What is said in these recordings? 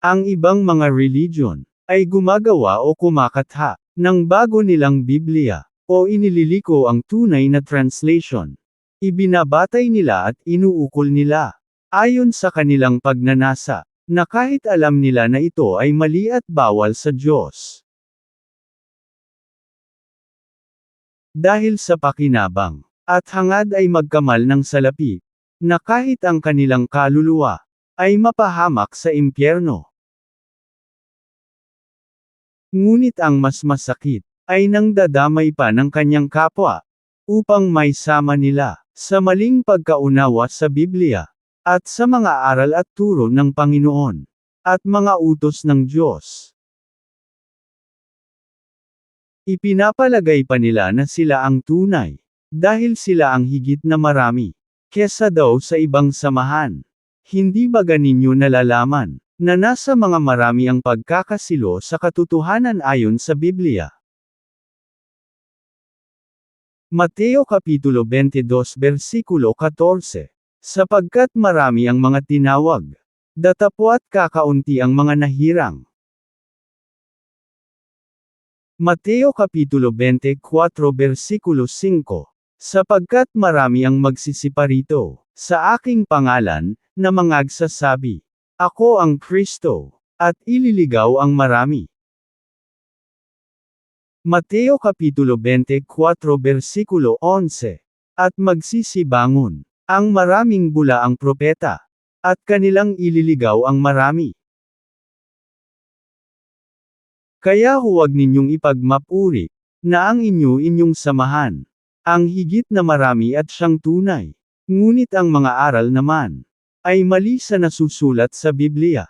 Ang ibang mga religion ay gumagawa o kumakatha ng bago nilang Biblia o inililiko ang tunay na translation. Ibinabatay nila at inuukol nila ayon sa kanilang pagnanasa na kahit alam nila na ito ay mali at bawal sa Diyos. Dahil sa pakinabang at hangad ay magkamal ng salapi na kahit ang kanilang kaluluwa ay mapahamak sa impyerno. Ngunit ang mas masakit, ay nang dadamay pa ng kanyang kapwa, upang may sama nila, sa maling pagkaunawa sa Biblia, at sa mga aral at turo ng Panginoon, at mga utos ng Diyos. Ipinapalagay pa nila na sila ang tunay, dahil sila ang higit na marami, kesa daw sa ibang samahan. Hindi ba ganinyo nalalaman, na nasa mga marami ang pagkakasilo sa katotohanan ayon sa Biblia? Mateo Kapitulo 22 Versikulo 14 Sapagkat marami ang mga tinawag, datapwat kakaunti ang mga nahirang. Mateo Kapitulo 24 Versikulo 5 Sapagkat marami ang magsisiparito, sa aking pangalan, na mangagsasabi, Ako ang Kristo, at ililigaw ang marami. Mateo Kapitulo 24 Versikulo 11 At magsisibangon, ang maraming bula ang propeta, at kanilang ililigaw ang marami. Kaya huwag ninyong ipagmapuri, na ang inyo inyong samahan, ang higit na marami at siyang tunay. Ngunit ang mga aral naman, ay mali sa nasusulat sa Biblia.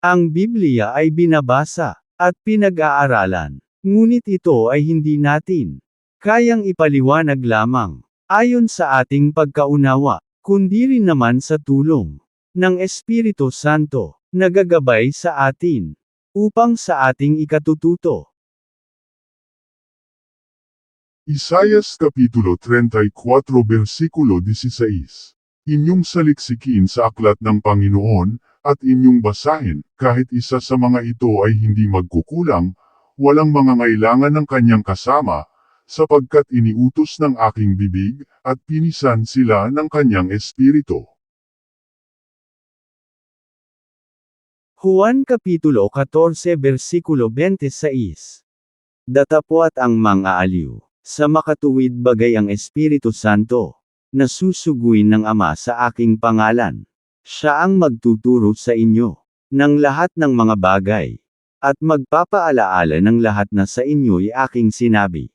Ang Biblia ay binabasa, at pinag-aaralan, ngunit ito ay hindi natin kayang ipaliwanag lamang, ayon sa ating pagkaunawa, kundi rin naman sa tulong ng Espiritu Santo, nagagabay sa atin, upang sa ating ikatututo. Isayas Kapitulo 34 Versikulo 16 Inyong saliksikin sa aklat ng Panginoon, at inyong basahin, kahit isa sa mga ito ay hindi magkukulang, walang mga ngailangan ng kanyang kasama, sapagkat iniutos ng aking bibig, at pinisan sila ng kanyang espiritu. Juan Kapitulo 14 Versikulo 26 Datapwat ang mga aliw, sa makatuwid bagay ang Espiritu Santo, na susuguin ng Ama sa aking pangalan. Siya ang magtuturo sa inyo, ng lahat ng mga bagay, at magpapaalaala ng lahat na sa inyo'y aking sinabi.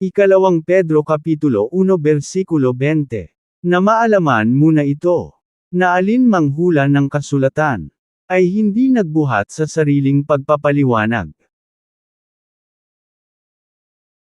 Ikalawang Pedro Kapitulo 1 Versikulo 20 Na maalaman mo na ito, na alin mang hula ng kasulatan, ay hindi nagbuhat sa sariling pagpapaliwanag.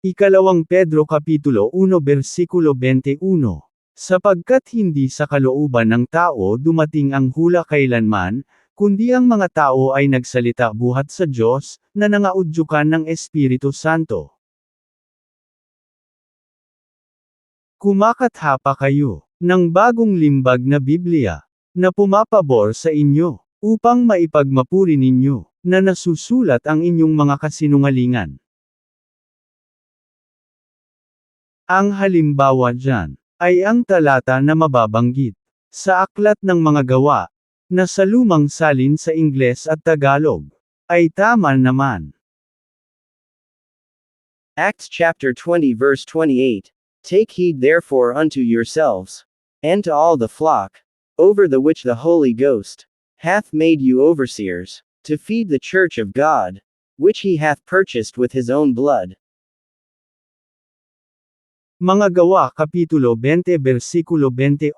Ikalawang Pedro Kapitulo 1 Versikulo 21 Sapagkat hindi sa kalooban ng tao dumating ang hula kailanman, kundi ang mga tao ay nagsalita buhat sa Diyos, na nangaudyukan ng Espiritu Santo. Kumakatha kayo, ng bagong limbag na Biblia, na pumapabor sa inyo, upang maipagmapuri ninyo, na nasusulat ang inyong mga kasinungalingan. Ang halimbawa dyan, ay ang talata na mababanggit, sa aklat ng mga gawa, na sa lumang salin sa Ingles at Tagalog, ay tama naman. Acts chapter 20 verse 28. Take heed therefore unto yourselves, and to all the flock, over the which the Holy Ghost hath made you overseers, to feed the church of God, which he hath purchased with his own blood. Mga gawa Kapitulo 20 Versikulo 28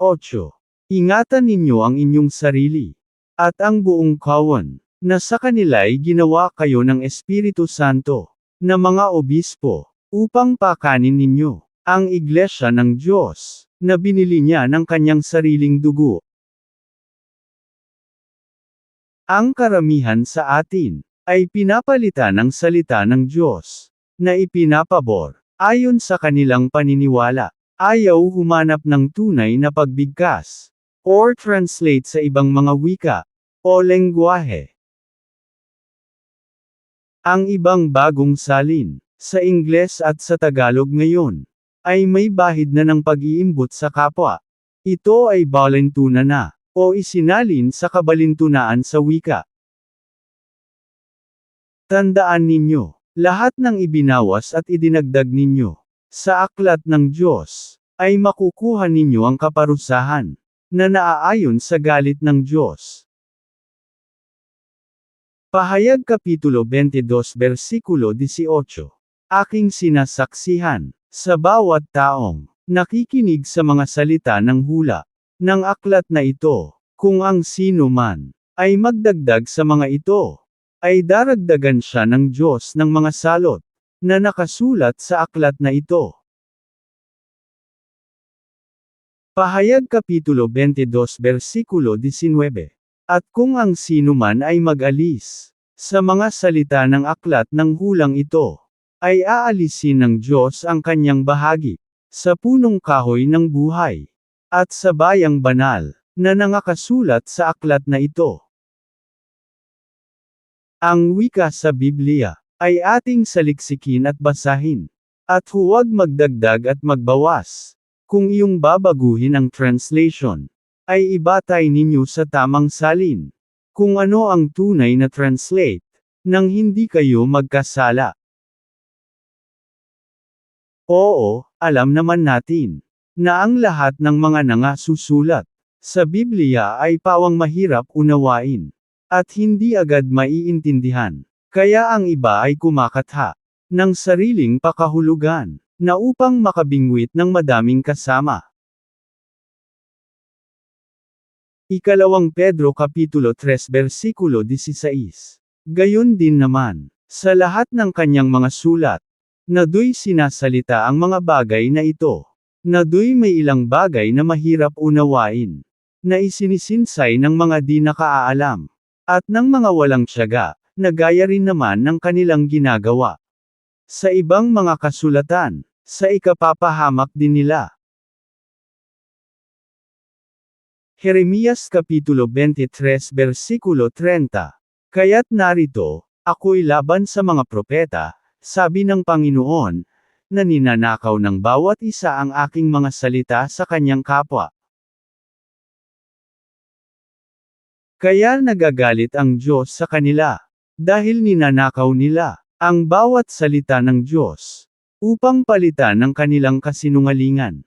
Ingatan ninyo ang inyong sarili, at ang buong kawan, na sa kanila'y ginawa kayo ng Espiritu Santo, na mga obispo, upang pakanin ninyo, ang iglesia ng Diyos, na binili niya ng kanyang sariling dugo. Ang karamihan sa atin, ay pinapalitan ng salita ng Diyos, na ipinapabor, ayon sa kanilang paniniwala, ayaw humanap ng tunay na pagbigkas. or translate sa ibang mga wika, o lengguwahe. Ang ibang bagong salin, sa Ingles at sa Tagalog ngayon, ay may bahid na ng pag-iimbot sa kapwa. Ito ay balintuna na, o isinalin sa kabalintunaan sa wika. Tandaan ninyo, lahat ng ibinawas at idinagdag ninyo, sa aklat ng Diyos, ay makukuha ninyo ang kaparusahan, na naaayon sa galit ng Diyos. Pahayag Kapitulo 22 Versikulo 18 Aking sinasaksihan, sa bawat taong, nakikinig sa mga salita ng hula, ng aklat na ito, kung ang sino man, ay magdagdag sa mga ito, ay daragdagan siya ng Diyos ng mga salot, na nakasulat sa aklat na ito. Pahayag Kapitulo 22 Versikulo 19 At kung ang sino man ay mag-alis, sa mga salita ng aklat ng hulang ito, ay aalisin ng Diyos ang kanyang bahagi, sa punong kahoy ng buhay, at sa bayang banal, na nangakasulat sa aklat na ito. Ang wika sa Biblia, ay ating saliksikin at basahin, at huwag magdagdag at magbawas. Kung iyong babaguhin ang translation, ay ibatay ninyo sa tamang salin. Kung ano ang tunay na translate, nang hindi kayo magkasala. Oo, alam naman natin, na ang lahat ng mga nangasusulat, sa Biblia ay pawang mahirap unawain, at hindi agad maiintindihan. Kaya ang iba ay kumakatha, ng sariling pakahulugan, na upang makabingwit ng madaming kasama. Ikalawang Pedro Kapitulo 3 Versikulo 16 Gayon din naman, sa lahat ng kanyang mga sulat, na do'y sinasalita ang mga bagay na ito, na do'y may ilang bagay na mahirap unawain, na isinisinsay ng mga di nakaalam, at ng mga walang tiyaga, na gaya rin naman ng kanilang ginagawa. Sa ibang mga kasulatan, sa ikapapahamak din nila. Jeremias Kapitulo 23 Versikulo 30 Kaya't narito, ako'y laban sa mga propeta, sabi ng Panginoon, na ninanakaw ng bawat isa ang aking mga salita sa kanyang kapwa. Kaya nagagalit ang Diyos sa kanila, dahil ninanakaw nila, ang bawat salita ng Diyos, upang palitan ng kanilang kasinungalingan.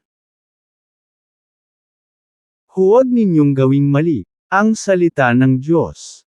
Huwag ninyong gawing mali, ang salita ng Diyos.